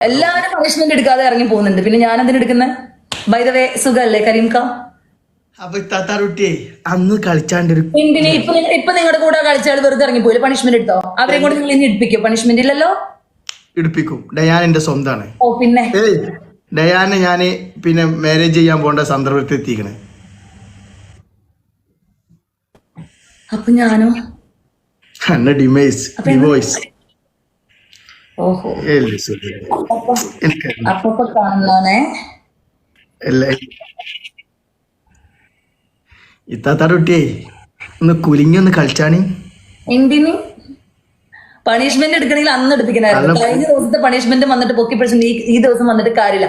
എല്ലാവരും പണിഷ്മെന്റ് എടുക്കാതെ ഇറങ്ങി പോകുന്നുണ്ട്. പിന്നെ ഞാൻ എന്തിനാ എടുക്കുന്നത് ബൈ ദ വേ സുഖല്ലേ കരീംക അപ്പൊ ഇത്താത്താറുട്ടിയെ അന്ന് കളിച്ചാണ്ടൊരു എന്തിന്? ഇപ്പൊ ഇപ്പൊ നിങ്ങളുടെ കൂടെ കളിച്ചാൽ വെറുതെ ഇറങ്ങി പോയില്ല? പണിഷ്മെന്റ് എടുത്തോ? അവരെ കൂടെ നിങ്ങൾ ഇനി എടുപ്പിക്കും? പണിഷ്മെന്റ് ഇല്ലല്ലോ? ഇടിപ്പിക്കും ഡയാൻ എന്റെ സ്വന്തമാണ് ഓ പിന്നെ? ഡയാനെ ഞാൻ പിന്നെ മാരേജ് ചെയ്യാൻ പോണ്ട സന്ദർഭത്തിൽ എത്തിക്കണേ അപ്പൊ ഞാനോ? ഡിമേസ് ഡിവോയ്സ് ഓഹോ. അപ്പൊ എനിക്ക് അപ്പൊ കുട്ടിയെ ഒന്ന് കുലുങ്ങി ഒന്ന് കളിച്ചാണി. എന്തിന്? പണിഷ്മെന്റ് എടുക്കണമെങ്കിൽ അന്ന് എടുപ്പിക്കണായിരുന്നു കഴിഞ്ഞ ദിവസത്തെ പണിഷ്മെന്റ് വന്നിട്ട് പൊക്കി പിടിച്ചിട്ട് ഈ ഈ ദിവസം വന്നിട്ട് കാര്യമില്ല.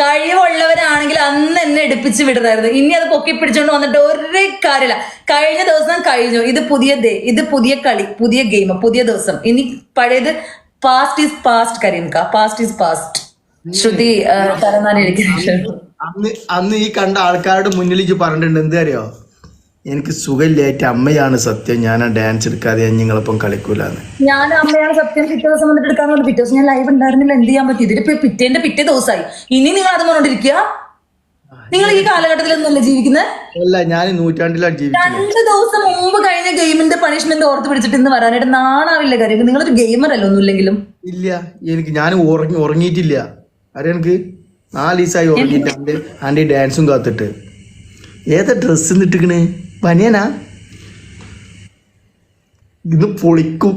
കഴിവുള്ളവരാണെങ്കിൽ അന്ന് എന്നെ എടുപ്പിച്ച് വിടണമായിരുന്നു. ഇനി അത് പൊക്കി പിടിച്ചോണ്ട് വന്നിട്ട് ഒരു കാര്യമില്ല. കഴിഞ്ഞ ദിവസം കഴിഞ്ഞു. ഇത് പുതിയ ഇത് പുതിയ കളി പുതിയ ഗെയിം പുതിയ ദിവസം. ഇനി പഴയത് പാസ്റ്റ് ഈസ് പാസ്റ്റ് കരിയൻക പാസ്റ്റ് ഈസ് പാസ്റ്റ് ശ്രുതി അന്ന് അന്ന് ഈ കണ്ട ആൾക്കാരുടെ മുന്നിലേക്ക് പറഞ്ഞിട്ടുണ്ട്. എന്താ അറിയോ എനിക്ക് സുഖമില്ലായിട്ട് അമ്മയാണ് സത്യം. ഞാൻ ഡാൻസ് എടുക്കാതെ ഞാൻ നിങ്ങളൊപ്പം കളിക്കൂലെന്ന്. ഞാൻ അമ്മയാണ് സത്യം പിറ്റേ ദിവസം വന്നിട്ട് എടുക്കാൻ പറഞ്ഞു പിറ്റേ ദിവസം ഞാൻ ലൈവ് ഉണ്ടായിരുന്നില്ല. എന്ത് ചെയ്യാൻ പറ്റി? ഇതിൽ പിറ്റേന്റെ പിറ്റേ ദിവസമായി. ഇനി നിങ്ങൾ അത് പറഞ്ഞോണ്ടിരിക്കുക. നിങ്ങൾ ഈ കാലഘട്ടത്തിൽ ഒന്നല്ലേ ജീവിക്കുന്നത് അല്ല ഞാൻ നൂറ്റാണ്ടിലാണ് ജീവിക്കുന്നത് രണ്ട് ദിവസം മുമ്പ് കഴിഞ്ഞ ഗെയിമിന്റെ പണിഷ്മെന്റ് ഓർത്ത് പിടിച്ചിട്ട് ഇന്ന് വരാനായിട്ട് നാണാവില്ല കാര്യം. നിങ്ങളൊരു ഗെയിമർ അല്ല ഒന്നുമില്ലെങ്കിലും? ഇല്ല എനിക്ക് ഞാൻ ഉറങ്ങി ഉറങ്ങിയിട്ടില്ല. അറിയാം എനിക്ക് നാല് ദിവസമായി ഉറങ്ങിയിട്ട് ആന്റി ആന്റെ ഡാൻസും കാത്തിട്ട്. ഏതാ ഡ്രസ്സ് ഇട്ടിക്കണ് പനിയനാ ഇത് പൊളിക്കും.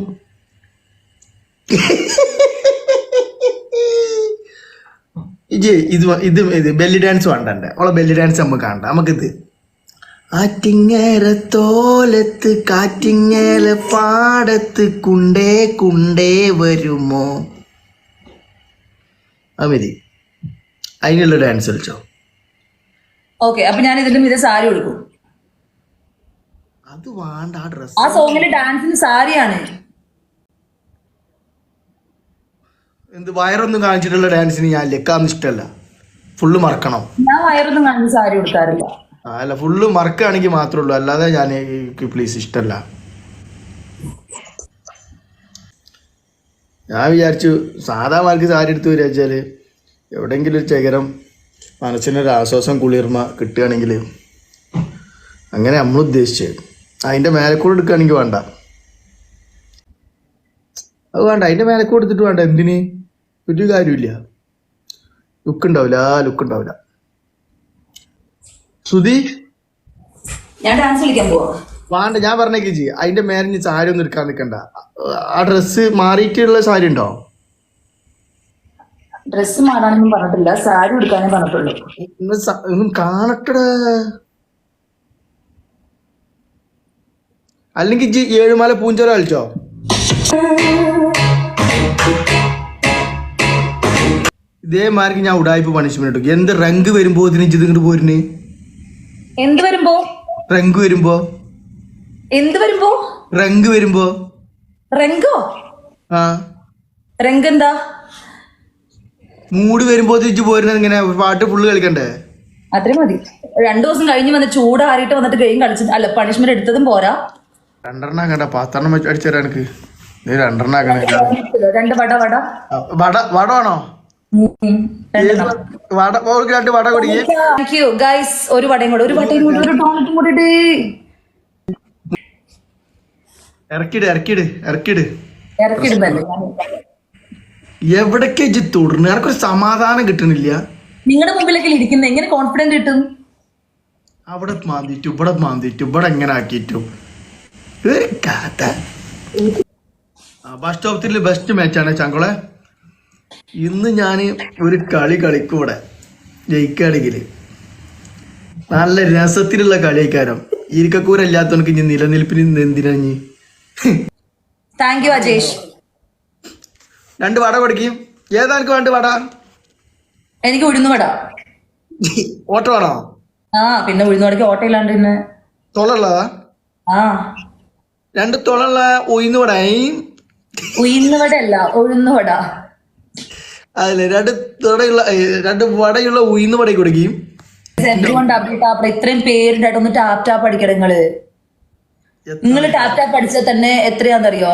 ഇജ് ഇത് ഇത് ഇത് ബെല്ലി ഡാൻസ് വേണ്ടേ ഓളെ ബെല്ലി ഡാൻസ് നമുക്ക് കാണണ്ട. നമുക്കിത് ആറ്റിങ്ങേര തോലത്ത് കാറ്റിങ്ങേല പാടത്ത് കുണ്ടേ കുണ്ടേ വരുമോ? അമിതി മതി. അതിനുള്ള ഡാൻസ് കളിച്ചോ. ഓക്കെ അപ്പൊ ഞാൻ ഇതിലും ഇത് സാരി കൊടുക്കും അത് വേണ്ട ആ ഡ്രസ് ആ സോങ്ങിലെ ഡാൻസിന് സാരിയാണ്. എന്ത് വയറൊന്നും കാണിച്ചിട്ടുള്ള ഡാൻസിന് ഞാൻ ലെക്കാന്ന് ഇഷ്ടമല്ല ഫുള്ള് മറക്കണം. ഞാൻ വയറൊന്നും കാണുന്ന സാരി കൊടുക്കാറില്ല ആ, അല്ല ഫുള്ള് മറക്കുകയാണെങ്കിൽ മാത്രമേ ഉള്ളൂ. അല്ലാതെ ഞാൻ എനിക്ക് പ്ലീസ് ഇഷ്ടമല്ല ഞാൻ വിചാരിച്ചു സാധാ മാർക്ക് സാരി എടുത്ത് വിചാരിച്ചാൽ എവിടെയെങ്കിലും ഒരു ചകരം മനസ്സിനൊരു ആശ്വാസം കുളിർമ കിട്ടുകയാണെങ്കിൽ അങ്ങനെ നമ്മൾ ഉദ്ദേശിച്ചത് അതിന്റെ മേലക്കൂടെ എടുക്കുകയാണെങ്കിൽ വേണ്ട. അത് വേണ്ട അതിന്റെ മേലക്കൂടെ എടുത്തിട്ട് വേണ്ട എന്തിന്? ഒരു കാര്യമില്ല ലുക്ക് ഉണ്ടാവില്ല ആ ലുക്ക് ഉണ്ടാവില്ല. സുധി ഞാൻ ഡാൻസ് കളിക്കാൻ പോവാ. വേണ്ട ഞാൻ പറഞ്ഞേക്ക് ജി അതിന്റെ മേലെ സാരി ഒന്നും എടുക്കാൻ നിൽക്കണ്ട ആ ഡ്രസ്സ് മാറിയിട്ടുള്ള സാരി ഉണ്ടോ? ഡ്രസ്സ് മാറാനൊന്നും പറഞ്ഞിട്ടില്ല. സാരി എടുക്കാനേ പറഞ്ഞിട്ടുള്ളൂ. കാണട്ടെ സ- ഒന്നും കാണട്ടട. അല്ലെങ്കിൽ ജി ഏഴുമല പൂഞ്ചോല കളിച്ചോ? ഇതേമാർക്ക് ഞാൻ ഉടായ്പ പണിഷ്മെന്റ് എടുക്കും എന്ത് റങ്ക് വരുമ്പോ ഇതിന് ഇജ്ജ് ഇങ്ങോട്ട് പോരുന്നേ? എന്ത് വരുമ്പോ? റങ്ക് വരുമ്പോ? എന്ത് വരുമ്പോ? റങ്ക് വരുമ്പോ? റങ്കോ ആ. റങ്ക് എന്താ? മൂട് വരുമ്പോ തിരിച്ചു പോരുന്നത് ഇങ്ങനെ പാട്ട് ഫുള്ള് കളിക്കണ്ടേ? അത്രേ മതി. രണ്ടു ദിവസം കഴിഞ്ഞ് വന്ന് ചൂടാറിയിട്ട് വന്നിട്ട് ഗെയിം കളിച്ചു അല്ല പണിഷ്മെന്റ് എടുത്തതും പോരാ. രണ്ടെണ്ണം കണ്ട പത്തെണ്ണം അടിച്ചു അടിച്ചുതരാം എനിക്ക്. രണ്ടെണ്ണം രണ്ട് വട വട. വട വട ആണോ ഗൈസ് ഒരു വടയും കൂടെ ഒരു കൂടെ. ഒരു ടോണറ്റും കൂടെ ഇട്. ഇറക്കിട് ഇറക്കിട് ഇറക്കിട്. ഇറക്കിടുന്നല്ലേ എവിടേക്ക് ഇജ്ജ് തുടർന്ന് എനക്കൊരു സമാധാനം കിട്ടണില്ല. നിങ്ങളുടെ മുമ്പിലൊക്കെ ഇരിക്കുന്ന? എങ്ങനെ കോൺഫിഡന്റ് കിട്ടും? അവിടെ മാന്തിട്ടു ഇവിടെ മാന്തിട്ടു ഇവിടെ എങ്ങനെ ആക്കിട്ടു ഒരു കഥ. ബസ് സ്റ്റോപ്പത്തിൽ ബെസ്റ്റ് മാച്ചാണ് ചങ്കുളെ. ഇന്ന് ഞാൻ ഒരു കളി കളിക്കൂടെ ജയിക്കുകയാണെങ്കിൽ നല്ല രസത്തിലുള്ള കളിക്കാരം ഇരിക്കക്കൂരല്ലാത്തവനക്ക് ഇനി നിലനിൽപ്പിന് ഇന്ന് എന്തിനാ ഇനി? താങ്ക് യു അജേഷ് രണ്ട് വട കൊടുക്കും. ഏതാ എനിക്ക് വേണ്ട വട? എനിക്ക് ഉഴുന്നു വട. ഓട്ടോ വേണോ ആ പിന്നെ ഉഴുന്നു വടക്ക് ഓട്ടോ ഇല്ലാണ്ട് പിന്നെ തൊളുള്ളതാ ആ. രണ്ട് തൊളുള്ള ഉയർന്നു വട. ഉഴുന്നു വട അല്ല ഉഴുന്നു വട രണ്ട് തുടയുള്ള രണ്ട് വടയുള്ള ഉയർന്ന് വട കൊടുക്കുകയും ഇത്രയും പേരുണ്ടായിട്ട് ഒന്ന് ടാപ്പ് ടാപ്പ് അടിക്കണം നിങ്ങൾ. നിങ്ങൾ ടാപ്പ് ടാപ്പ് അടിച്ചാൽ തന്നെ എത്രയാണെന്നറിയോ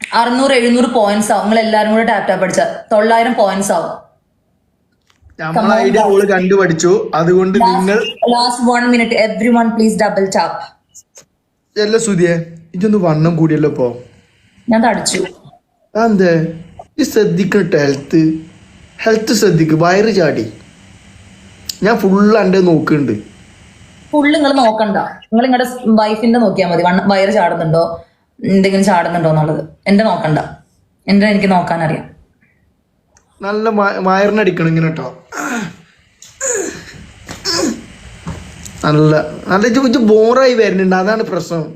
അറുന്നൂറ് എഴുന്നൂറ് പോയിന്റ്സ് ആവും. നിങ്ങൾ എല്ലാരും കൂടെ ടാപ്പ് ടാപ്പ് അടിച്ച. തൊള്ളായിരം പോയിന്റ്സ് ആവും. കണ്ടുപഠിച്ചു അതുകൊണ്ട് നിങ്ങൾ last one minute everyone please double tap എല്ലാ സുതിയെ ഇതൊന്ന് വണ്ണം കൂടിയല്ലോ ഇപ്പോ. ഞാൻ തടിച്ചു. അതെന്തേ? ഈ ശ്രദ്ധിക്കട്ടെ ഹെൽത്ത് ഹെൽത്ത് ശ്രദ്ധിക്കും വയറ് ചാടി. ഞാൻ ഫുള്ള് എന്റെ നോക്കുന്നുണ്ട് ഫുള്ള് നിങ്ങൾ നോക്കണ്ട. നിങ്ങൾ നിങ്ങളുടെ വൈഫിന്റെ നോക്കിയാൽ മതി. വയറ് ചാടുന്നുണ്ടോ? എന്തെങ്കിലും ചാടുന്നുണ്ടോ എന്നുള്ളത്. എന്റെ നോക്കണ്ട. എന്റെ എനിക്ക് നോക്കാൻ അറിയാം നല്ല വയറിനടിക്കണം ഇങ്ങനെ കേട്ടോ നല്ല നല്ല ബോറായി വരുന്നുണ്ട്. അതാണ് പ്രശ്നം.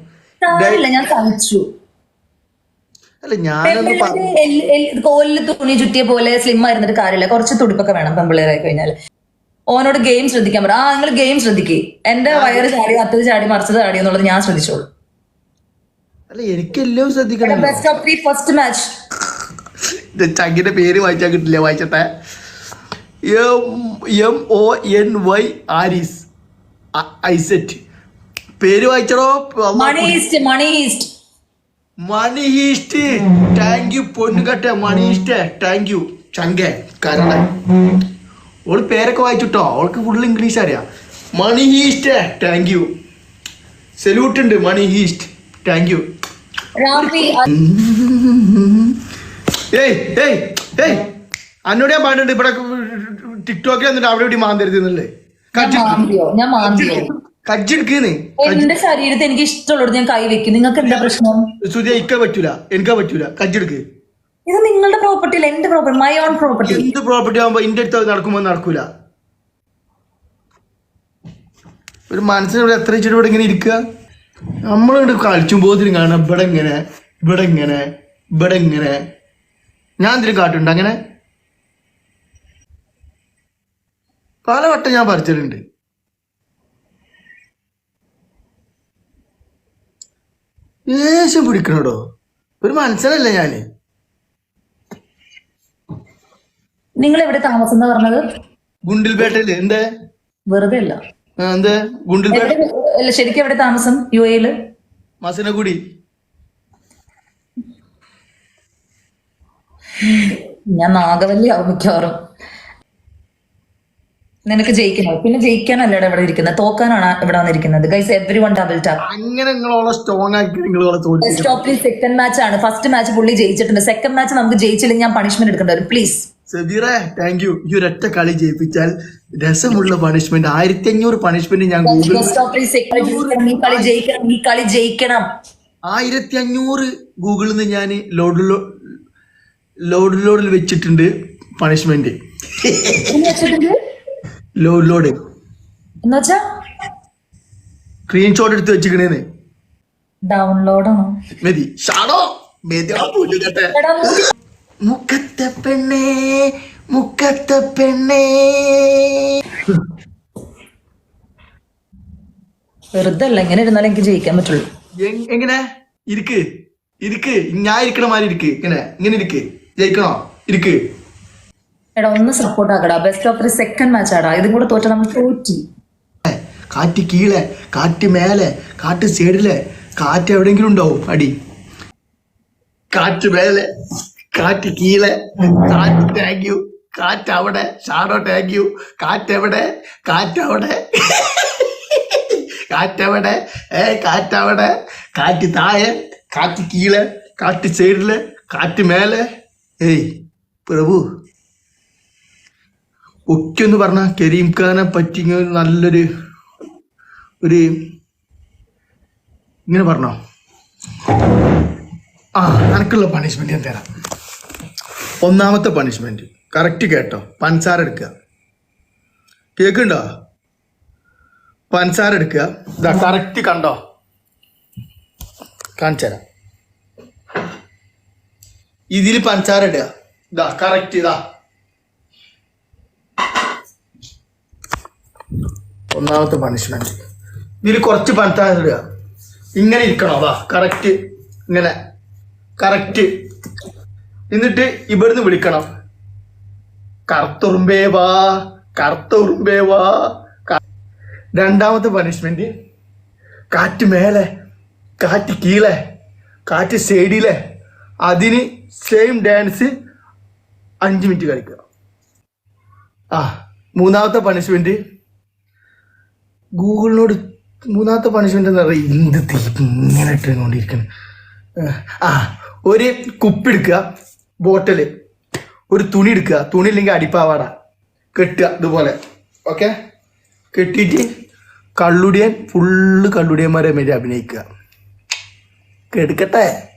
ഞാൻ പ- കോലിൽ തുണി ചുറ്റിയ പോലെ സ്ലിം ആയിരുന്നിട്ട് കാര്യമില്ല. കുറച്ച് തുടിപ്പൊക്കെ വേണം പെമ്പിള്ളേരായി കഴിഞ്ഞാൽ ഓനോട് ഗെയിം ശ്രദ്ധിക്കാൻ പറ. ആ നിങ്ങൾ ഗെയിം ശ്രദ്ധിക്കേ. എന്റെ വയറ് ചാടി അത്തത് ചാടി മറിച്ചത് ചാടി എന്നുള്ളത് ഞാൻ ശ്രദ്ധിച്ചോളൂ. അല്ല എനിക്കെല്ലാം ശ്രദ്ധിക്കണം. Best of three first match ചങ്കിന്റെ പേര് വായിച്ചാൽ കിട്ടില്ല വായിച്ചട്ടെ. M O N Y Aris. I said. പേര് വായിച്ചടോ? മണി east money east money east thank you പൊന്നുകട്ടെ മണി ഈസ്റ്റ് താങ്ക് യു ചങ്ക കരള ഓൾ പേരൊക്കെ വായിച്ചിട്ടോ? അവൾക്ക് ഫുൾ ഇംഗ്ലീഷ് അറിയാം. മണി ഈസ്റ്റ് താങ്ക് യു സല്യൂട്ട് ഉണ്ട് മണി ഈസ്റ്റ് താങ്ക് യു അന്നോടിയാ ഏയ് ഏയ് ഏയ്. അന്നോട് ഞാൻ പറഞ്ഞിട്ടുണ്ട് ഇവിടെ ടിക്ടോക്കിൽ വന്നിട്ട് അവിടെ ഇവിടെ മാന്തരുത് എന്നല്ലേ മാന്തിയോ? ഞാൻ മാന്തിയോ? കജ്ജെടുക്കുന്നേ. എന്റെ ശരീരത്തെ എനിക്ക് ഇഷ്ടമുള്ളത് ഞാൻ കൈ വെക്കും. നിങ്ങൾക്ക് എന്താ പ്രശ്നം? സുധിയ ഇക്ക പറ്റൂല. എനിക്കാ പറ്റൂല. കജ്ജെടുക്ക്. ഇത് നിങ്ങളുടെ പ്രോപ്പർട്ടി അല്ല എന്റെ പ്രോപ്പർട്ടി മൈ ഓൺ പ്രോപ്പർട്ടി എന്ത് പ്രോപ്പർട്ടി ആവുമ്പോ എന്റെ അടുത്ത് നടക്കുമ്പോ നടക്കൂല. ഒരു മനസ്സിനോട് എത്ര ഇച്ചിരി ഇവിടെ ഇങ്ങനെ ഇരിക്കുക? നമ്മളിവിടെ കളിച്ചും പോതിനും കാണാം. ഇവിടെ ഇങ്ങനെ ഇവിടെ ഇങ്ങനെ ഇവിടെ ഇങ്ങനെ. ഞാൻ എന്തിനും കാട്ടുണ്ട് അങ്ങനെ? പലവട്ടം ഞാൻ പറിച്ചിട്ടുണ്ട്. ദേഷ്യം പിടിക്കണോടോ? ഒരു മനസ്സിലല്ല ഞാൻ. നിങ്ങൾ എവിടെ താമസം എന്ന് പറഞ്ഞത്? ഗുണ്ടിൽപേട്ടയിൽ. എന്തേ? വെറുതെ അല്ല എന്തേ? ഗുണ്ടിൽപേട്ട അല്ല ശരിക്കും എവിടെ താമസം? യു എയിൽ മസനഗുടി ഞാൻ നാഗവല്ലി ആവും മിക്കവാറും. നിനക്ക് ജയിക്കണം പിന്നെ ജയിക്കാനല്ല ഇവിടെ ഇരിക്കുന്നത്. തോക്കാനാണ് ഇവിടെ വന്നിരിക്കുന്നത്. Guys every one double tap അങ്ങനെ നിങ്ങളോളെ സ്ട്രോങ് ആക്കി നിങ്ങളോളെ ഫസ്റ്റ് ഓഫ് സെക്കൻഡ് മാച്ച് ആണ്. ഫസ്റ്റ് മാച്ച് പുള്ളി ജയിച്ചിട്ടുണ്ട്. സെക്കൻഡ് മാച്ച് നമുക്ക് ജയിച്ചില്ലെങ്കിൽ ഞാൻ പണിഷ്മെന്റ് എടുക്കേണ്ടി വരും. പ്ലീസ് സെബീറെ താങ്ക് യു ഈ ഒരൊറ്റ കളി ജയിപ്പിച്ചാൽ രസമുള്ള പണിഷ്മെന്റ് ആയിരത്തി അഞ്ഞൂറ് പണിഷ്മെന്റ് ഞാൻ കളി ജയിക്കണം. ആയിരത്തി അഞ്ഞൂറ് ഗൂഗിളിൽ നിന്ന് ഞാൻ ലോഡ് ലോഡ് ലോഡിൽ വെച്ചിട്ടുണ്ട് പണിഷ്മെന്റ് ലോഡ് എന്നുവെച്ചാ? സ്ക്രീൻഷോട്ട് എടുത്ത് വെച്ചിക്കണേന്ന് ഡൗൺലോഡ് ആണോ? ഷാടോ മെതി. മൂടി. മുക്കത്തെ പെണ്ണേ മുക്കത്തെ പെണ്ണേ. വെറുതെ അല്ല എങ്ങനെ ഇരുന്നാലും എനിക്ക് ജയിക്കാൻ പറ്റുള്ളൂ. എങ്ങനെ? ഇരിക്ക്. ഇരിക്ക്. ഞാൻ ഇരിക്കണ മാതിരി ഇരിക്ക്. ഇങ്ങനെ ഇങ്ങനെ ഇരിക്ക്. ജയിക്കണോ? ഇരിക്ക്. എടാ ഒന്ന് സപ്പോർട്ട് ആക്കടാ. ബെസ്റ്റ് ഓഫ് സെക്കൻഡ് മാച്ച് ആടാ. ഇതും കൂടെ തോറ്റ നമ്മൾ തോറ്റി. കാറ്റ് കീഴെ കാറ്റ് മേലെ കാറ്റ് സൈഡിലെ കാറ്റ് എവിടെങ്കിലും ഉണ്ടാവും അടി. കാറ്റ് മേലെ കാറ്റ് കീഴെ കാറ്റ് താങ്ക് യു കാറ്റ് അവിടെ ഷാഡോ താങ്ക് യു കാറ്റ് എവിടെ കാറ്റ് അവിടെ. കാറ്റ് എവിടെ ഏ കാറ്റ് അവിടെ. കാറ്റ് താഴെ കാറ്റ് കീഴെ കാറ്റ് സൈഡിലെ കാറ്റ് മേലെ. ഏയ് പ്രഭു. ഒക്കെ എന്ന് പറഞ്ഞ കരീം ഖാനെ പറ്റി നല്ലൊരു ഒരു ഇങ്ങനെ പറഞ്ഞോ? ആ എനിക്കുള്ള പണിഷ്മെന്റ് ഞാൻ തരാം. ഒന്നാമത്തെ പണിഷ്മെന്റ് കറക്റ്റ് കേട്ടോ. പഞ്ചസാര എടുക്കുക. എടുക്കുക. ഇതാ കറക്റ്റ് കണ്ടോ? കാണിച്ചു തരാം. ഇതിൽ പഞ്ചസാര ഇതാ കറക്റ്റ് ഇതാ. ഒന്നാമത്തെ പണിഷ്മെന്റ് ഇതിൽ കുറച്ച് ഇടുക. ഇങ്ങനെ ഇരിക്കണം അതാ കറക്റ്റ് ഇങ്ങനെ കറക്റ്റ് എന്നിട്ട് ഇവിടുന്ന് വിളിക്കണം. കറുത്തുറുമ്പേ വാ കറുത്തുറുമ്പേ വാ. രണ്ടാമത്തെ പണിഷ്മെന്റ് കാറ്റ് മേലെ കാറ്റ് കീഴെ കാറ്റ് സൈഡിലെ. അതിന് സെയിം ഡാൻസ് അഞ്ച് മിനിറ്റ് കളിക്കുക. ആ മൂന്നാമത്തെ പണിഷ്മെന്റ് ഗൂഗിളിനോട് മൂന്നാമത്തെ പണിഷ്മെന്റ് എന്ന് പറയുക? എന്ത് ഇങ്ങനെ ഇട്ടുകൊണ്ടിരിക്കണം. ആ ഒരു കുപ്പി എടുക്കുക ഒരു തുണി എടുക്കുക. തുണി ഇല്ലെങ്കിൽ അടിപ്പാവാട. കെട്ടുക ഇതുപോലെ. ഓക്കെ കെട്ടിയിട്ട് കള്ളുടിയൻ ഫുള്ള് കള്ളുടിയന്മാരെ മേലെ അഭിനയിക്കുക. കെടുക്കട്ടെ.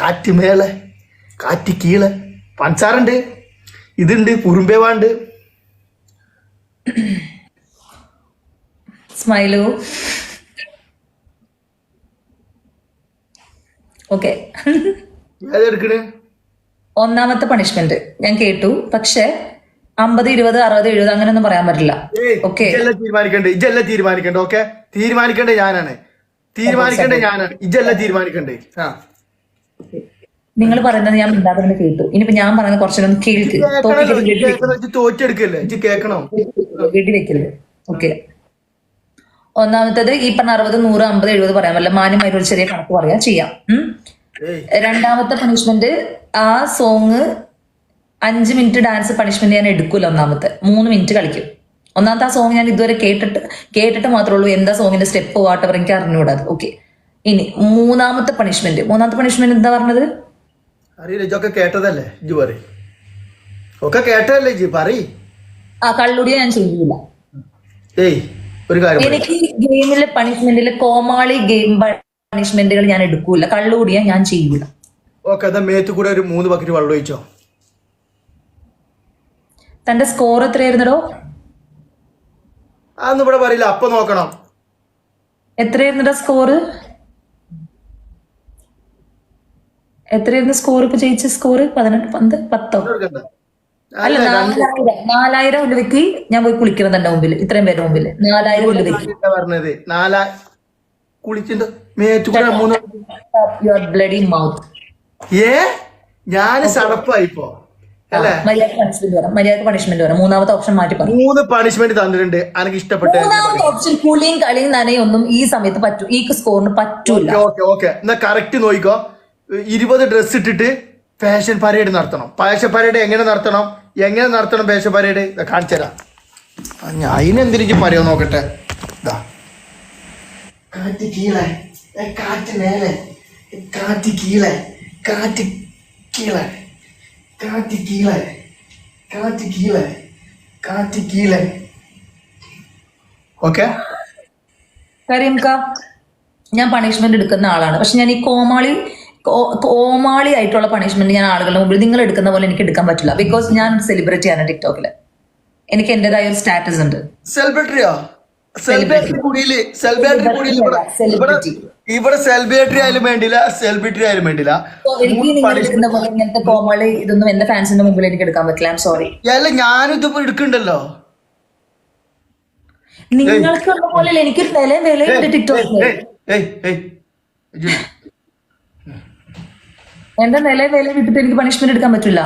കാറ്റ് മേലെ കാറ്റ് കീളെ പഞ്ചാറുണ്ട്. ഇതുണ്ട് കുറുമ്പേവാണ്ട്. സ്മൈലു. ഓക്കെ. ഒന്നാമത്തെ പണിഷ്മെന്റ്. ഞാൻ കേട്ടു. പക്ഷെ അമ്പത് ഇരുപത് അറുപത് എഴുപത് അങ്ങനെയൊന്നും പറയാൻ പറ്റില്ല. ഓക്കെ. തീരുമാനിക്കണ്ടേ? ഇജല്ല തീരുമാനിക്കണ്ടേ? ഓക്കെ? തീരുമാനിക്കണ്ടേ ഞാനാണ്. തീരുമാനിക്കണ്ടേ ഞാനാണ്. ഇജല്ല തീരുമാനിക്കണ്ടേ? ആ. നിങ്ങൾ പറയുന്നത് ഞാൻ തന്നെ കേട്ടു. ഇനിയിപ്പോ ഞാൻ പറയുന്നത് കുറച്ചൊന്ന് കേൾക്ക്. വെടി തോറ്റെടുക്കല്ലേ? കേട്ടി വെക്കല്ലേ വെടി വെക്കരുത്. ഓക്കെ. ഒന്നാമത്തത് ഈ പറഞ്ഞ അറുപത് നൂറ് അമ്പത് എഴുപത് പറയാൻ പറ്റില്ല. മാന്യമായിട്ട് ഒരു ചെറിയ കണക്ക് പറയാം. ചെയ്യാം. രണ്ടാമത്തെ പണിഷ്മെന്റ് ആ സോങ് അഞ്ച് മിനിറ്റ് ഡാൻസ് പണിഷ്മെന്റ് ഞാൻ എടുക്കൂല ഒന്നാമത്തെ. മൂന്ന് മിനിറ്റ് കളിക്കും. ഒന്നാമത്തെ ആ സോങ് ഞാൻ ഇതുവരെ കേട്ടിട്ട് കേട്ടിട്ട് മാത്രമേ ഉള്ളൂ എന്താ സോങ്ങിന്റെ സ്റ്റെപ്പ് വാട്ടവർ എനിക്ക് അറിഞ്ഞുകൂടാതെ ഓക്കെ ഇനി മൂന്നാമത്തെ പണിഷ്മെന്റ് മൂന്നാമത്തെ പണിഷ്മെന്റ് എന്താ പറഞ്ഞത്? അറിയില്ല കേട്ടതല്ലേ? പറ ഒക്കെ കേട്ടതല്ലേ പറയ്. ആ കള്ളുടിയ ഞാൻ ചെയ്യൂല. ഏയ്. ഒരു കാര്യം എനിക്ക് ഗെയിമിലെ പണിഷ്മെന്റിൽ കോമാളി ഗെയിം പണിഷ്മെന്റുകൾ ഞാൻ എടുക്കൂല. കള്ളുകൂടിയ ഞാൻ ചെയ്യൂല. ഓക്കെ അതാ മേത്ത് കൂടെ ഒരു മൂന്ന് ബക്കറ്റ് വെള്ളം ഒഴിച്ചോ? തന്റെ സ്കോർ എത്രയായിരുന്നടോ? അതൊന്നും ഇവിടെ പറയില്ല. അപ്പൊ നോക്കണം. എത്രയായിരുന്നടാ സ്കോർ എത്രയായിരുന്നു സ്കോർ ഇപ്പൊ ജയിച്ച സ്കോർ പതിനെട്ട് പന്ത് പത്തോ. അല്ല നാലായിരം. നാലായിരം ഉലുവയ്ക്ക് ഞാൻ പോയി കുളിക്കണം തന്റെ മുമ്പിൽ ഇത്രയും പേരുടെ മുമ്പിൽ നാലായിരം ഉലുവയ്ക്ക്. പറഞ്ഞത്? നാലാ കുളിച്ചിട്ട് യുവർ ബ്ലഡി മൗത്ത് ഏ? ഞാൻ സടപ്പായിപ്പോ അല്ലേ? മര്യാദ പണിഷ്മെന്റ് വരാം മൂന്നാമത്തെ ഓപ്ഷൻ മാറ്റി പറഞ്ഞു മൂന്ന് പണിഷ്മെന്റ് തന്നിട്ടുണ്ട്. എനിക്ക് ഇഷ്ടപ്പെട്ട മൂന്നാമത്തെ ഓപ്ഷൻ കുളിയും കളിയും നനയും ഒന്നും ഈ സമയത്ത് പറ്റൂ. ഈ സ്കോറിന് പറ്റൂല. ഓക്കെ ഓക്കെ എന്നാ കറക്റ്റ് നോക്കിക്കോ ഇരുപത് ഡ്രസ് ഇട്ടിട്ട് ഫാഷൻ പരേഡ് നടത്തണം. ഫാഷൻ പരേഡ് എങ്ങനെ നടത്തണം? എങ്ങനെ നടത്തണം പേശ പരേഡ്? കാണിച്ചു തരാം. ഞാൻ അതിനെന്തിരിച്ച് പറയോ നോക്കട്ടെ? ഇതാ കാറ്റ് കീഴേ കാറ്റ് മേലെ. കാറ്റ് കീഴേ കാറ്റ് കീഴേ കാറ്റ് കീഴേ കാറ്റ് കീഴേ കാറ്റ് കീഴേ ഓക്കെ? കരീംക ഞാൻ പണിഷ്മെന്റ് എടുക്കുന്ന ആളാണ്. പക്ഷെ ഞാൻ ഈ കോമാളി കോമാളി ആയിട്ടുള്ള പണിഷ്മെന്റ് ഞാൻ ആളുകളുടെ മുമ്പിൽ നിങ്ങൾ എടുക്കുന്ന പോലെ എനിക്ക് എടുക്കാൻ പറ്റില്ല. ബിക്കോസ് ഞാൻ സെലിബ്രിറ്റി ആണ് ടിക്ടോക്കിൽ എനിക്ക് എന്റേതായ ഒരു സ്റ്റാറ്റസ് ഉണ്ട്. സെലിബ്രിറ്റിയോ സെലിബ്രിറ്റി ഇവിടെ ആയാലും വേണ്ടില്ല സെലിബ്രിറ്റി ആയാലും വേണ്ടില്ല. എനിക്ക് ഇങ്ങനത്തെ കോമാളി ഇതൊന്നും എന്റെ ഫാൻസിന്റെ മുമ്പിൽ എനിക്ക് എടുക്കാൻ പറ്റില്ല. സോറി അല്ല ഞാനും ഇതിപ്പോ എടുക്കണ്ടല്ലോ. നിങ്ങൾക്കുള്ള പോലെ എനിക്കൊരു വിലയുണ്ട് ടിക്ടോക്കിൽ ഏയ്, ഏയ്, ഏയ്. ഇജ്ജ് എന്റെ നില വില വിട്ടിട്ട് എനിക്ക് പണിഷ്മെന്റ് എടുക്കാൻ പറ്റില്ല.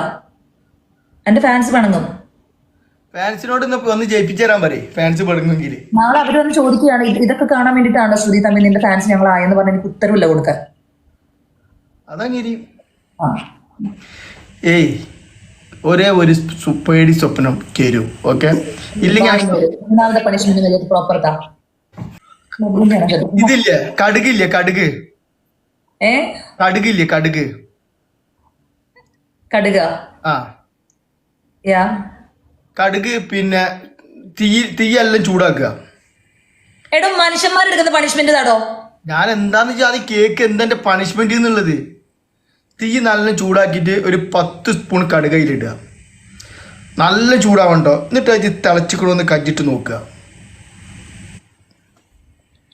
എന്റെ ഫാൻസ് പണങ്ങും ഫാൻസിനോട് ഒന്ന് ഒന്ന് ജയിപ്പിച്ചു തരാൻ പറയും. ഫാൻസ് പെടുങ്ങെങ്കിൽ നാളെ അവർ വന്ന് ചോദിക്കുകയാണ് ഇതൊക്കെ കാണാൻ വേണ്ടിട്ടാണ് ശ്രുതി തമ്മിൽ നിന്റെ ഫാൻസ് ഞങ്ങൾ ആയെന്ന് പറഞ്ഞ് എനിക്ക് ഉത്തരവില്ല കൊടുക്കാൻ. അതങ്ങനെ. ഏയ് ഒരേ ഒരു സുപ്പേടി പേടി സ്വപ്നം കേരൂ ഓക്കെ? ഇല്ലെങ്കിൽ ഇതില്ലേ? കടുകില്ലേ? കടുക്. ഏ? കടുകില്ലേ? കടുക്. കടുക. ആ. യാ. കടുക് പിന്നെ തീ തീയെല്ലാം ചൂടാക്കുക. എടോ മനുഷ്യന്മാരെടുക്കുന്ന പണിഷ്മെന്റ് താടോ ഞാൻ എന്താന്ന് വെച്ചാൽ അത് കേക്ക് എന്തെന്റെ പണിഷ്മെന്റ് എന്നുള്ളത്? തീ നല്ല ചൂടാക്കിയിട്ട് ഒരു പത്ത് സ്പൂൺ കടുകയിലിടുക. നല്ല ചൂടാവണ്ടോ? എന്നിട്ട് അത് തിളച്ചിക്കണമെന്ന് കജ്ജിട്ട് നോക്കുക.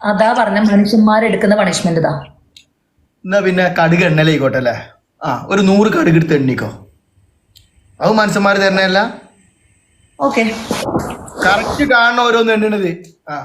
അതാ പറഞ്ഞ മനുഷ്യന്മാരെടുക്കുന്ന പണിഷ്മെന്റ് എന്നാ പിന്നെ കടുക് എണ്ണലായിക്കോട്ടെ അല്ലേ? ആ ഒരു നൂറ് കടുക് എടുത്ത് എണ്ണിക്കോ. അത് മനുഷ്യന്മാർ തരണല്ല ഓക്കെ കറക്റ്റ് കാണണം ഓരോന്ന് എണ്ണണത്. ആ.